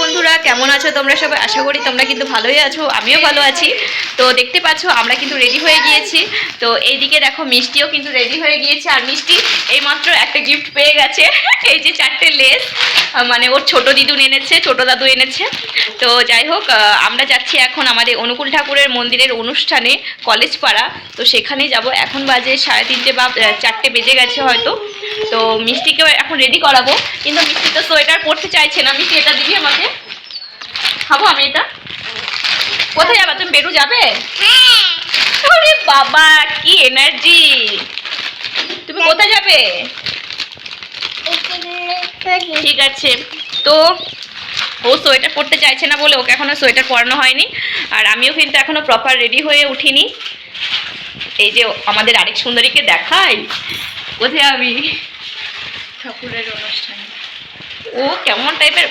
বন্ধুরা, কেমন আছো তোমরা সবাই? আশা করি তোমরা কিন্তু ভালোই আছো, আমিও ভালো আছি। তো দেখতে পাচ্ছ, আমরা কিন্তু রেডি হয়ে গিয়েছি। তো এইদিকে দেখো, মিষ্টিও কিন্তু রেডি হয়ে গিয়েছে। আর মিষ্টি এইমাত্র একটা গিফট পেয়ে গেছে, এই যে চারটে লেস মানে ওর ছোট দিদুন এনেছে, ছোট দাদু এনেছে। তো যাই হোক আমরা যাচ্ছি এখন আমাদের অনুকূল ঠাকুরের মন্দিরের অনুষ্ঠানে কলেজ পাড়া। তো সেখানে যাব। এখন বাজে সাড়ে তিনটে বা চারটে বেজে গেছে হয়তো। তো মিষ্টিকেও এখন রেডি করাবো। কিন্তু মিষ্টি তো সোয়েটার পরতে চাইছে না। মিষ্টি এটা দিবি আমাকে? খাব আমি এটা? কোথায় যাবে? তুমি বেরু যাবে? আরে বাবা কি এনার্জি তুমি কোথায় যাবে? ঠিক আছে। তো ও সোয়েটার পরতে চাইছে না বলে ওকে এখনও সোয়েটার পরানো হয়নি। আর আমিও কিন্তু এখনও প্রপার রেডি হয়ে উঠিনি। এই যে আমাদের আরেক সুন্দরীকে দেখাই। কোথায় আমি ঠাকুরের অনুষ্ঠানে। ও কেমন টাইপের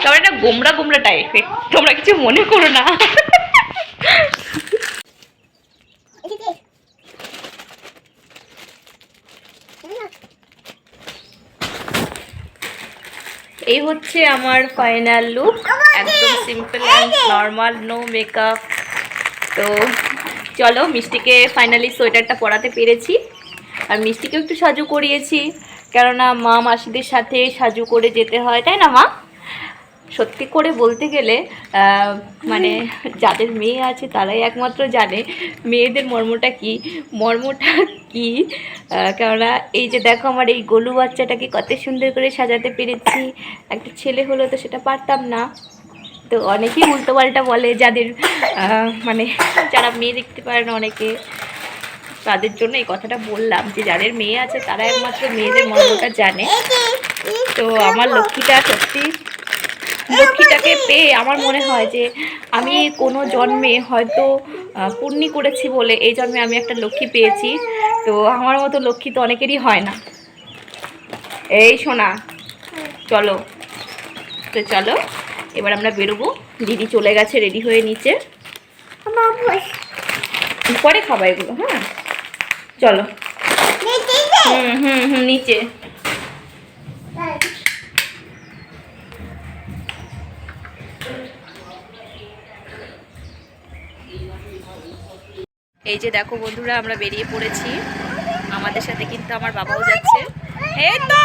কেমন একটা গোমরা গোমরা টাইপের তোমরা কিছু মনে করো না। এই হচ্ছে আমার ফাইনাল লুক একদম simple and normal no makeup তো চলো মিষ্টিকে ফাইনালি সোয়েটারটা পরাতে পেরেছি। আর মিষ্টিকেও একটু সাজু করিয়েছি। কেননা মা মাসিদের সাথে সাজু করে যেতে হয়, তাই না মা? সত্যি করে বলতে গেলে মানে যাদের মেয়ে আছে তারাই একমাত্র জানে মেয়েদের মর্মটা কি। মর্মটা কি? কেননা এই যে দেখো আমার এই গলু বাচ্চাটাকে কত সুন্দর করে সাজাতে পেরেছি। একটা ছেলে হলো তো সেটা পারতাম না। তো অনেকেই উল্টো পাল্টা বলে যাদের মানে যারা মেয়ে দেখতে পারে না অনেকে। তাদের জন্য এই কথাটা বললাম যে যাদের মেয়ে আছে তারা একমাত্র মেয়েদের মর্মটা জানে। তো আমার লক্ষ্মীটা সত্যি লক্ষ্মীটাকে পেয়ে আমার মনে হয় যে আমি কোনো জন্মে হয়তো পুণ্যি করেছি বলে এই জন্মে আমি একটা লক্ষ্মী পেয়েছি। তো আমার মতো লক্ষ্মী তো অনেকেরই হয় না। এই শোনা চলো। তো চলো এবার আমরা বেরোবো। দিদি চলে গেছে রেডি হয়ে নিচে। পরে খাবা এগুলো হ্যাঁ? চলো। হুম হুম হুম নিচে। এই যে দেখো বন্ধুরা আমরা বেরিয়ে পড়েছি। আমাদের সাথে কিন্তু আমার বাবাও যাচ্ছে। এই তো!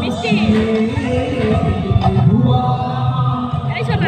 মিষ্টি। এই শোনা।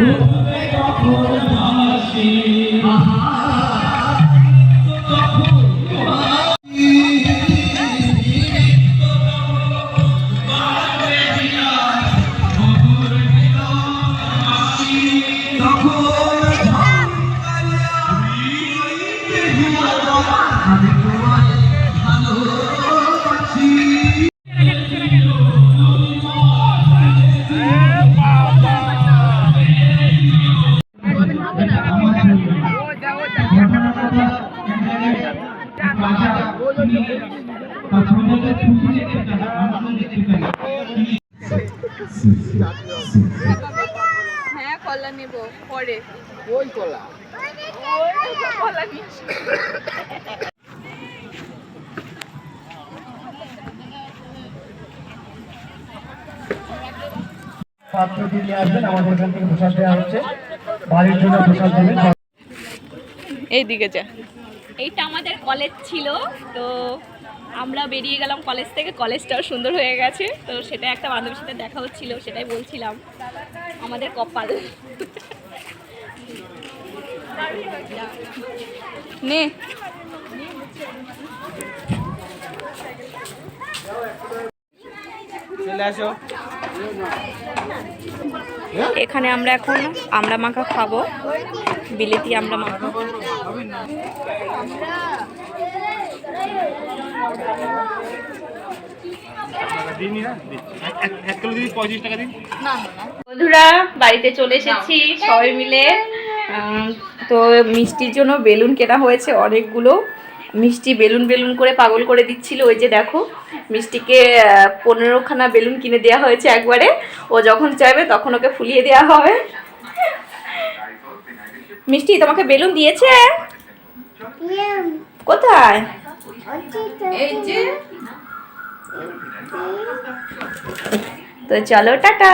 হ্যাঁ কলা নেব পরে ওই কলা ওই কলা নিয়ে আসো। পাত্র আসবেন আমাদের এখান থেকে প্রসাদ দেওয়া হচ্ছে বাড়ির জন্য প্রসাদ দেবেন এই যা এইটা আমাদের কলেজ ছিল তো আমরা বেরিয়ে গেলাম কলেজ থেকে। কলেজটাও সুন্দর হয়ে গেছে। তো সেটা একটা বান্ধবীর সাথে দেখা হচ্ছিল সেটাই বলছিলাম। আমাদের কপাল। নে। এখানে আমরা এখন আমরা মাখা খাব। বিলেতি আমরা মাখা। বন্ধুরা বাড়িতে চলে এসেছি সবাই মিলে। তো মিষ্টির জন্য বেলুন কেনা হয়েছে অনেকগুলো। মিষ্টি বেলুন বেলুন করে পাগল করে দিচ্ছিল। ওই যে দেখো মিষ্টিকে পনেরোখানা বেলুন কিনে দেওয়া হয়েছে একবারে। ও যখন চাইবে তখন ওকে ফুলিয়ে দেওয়া হবে। মিষ্টি তোমাকে বেলুন দিয়েছে? কোথায়? তো চলো টাটা।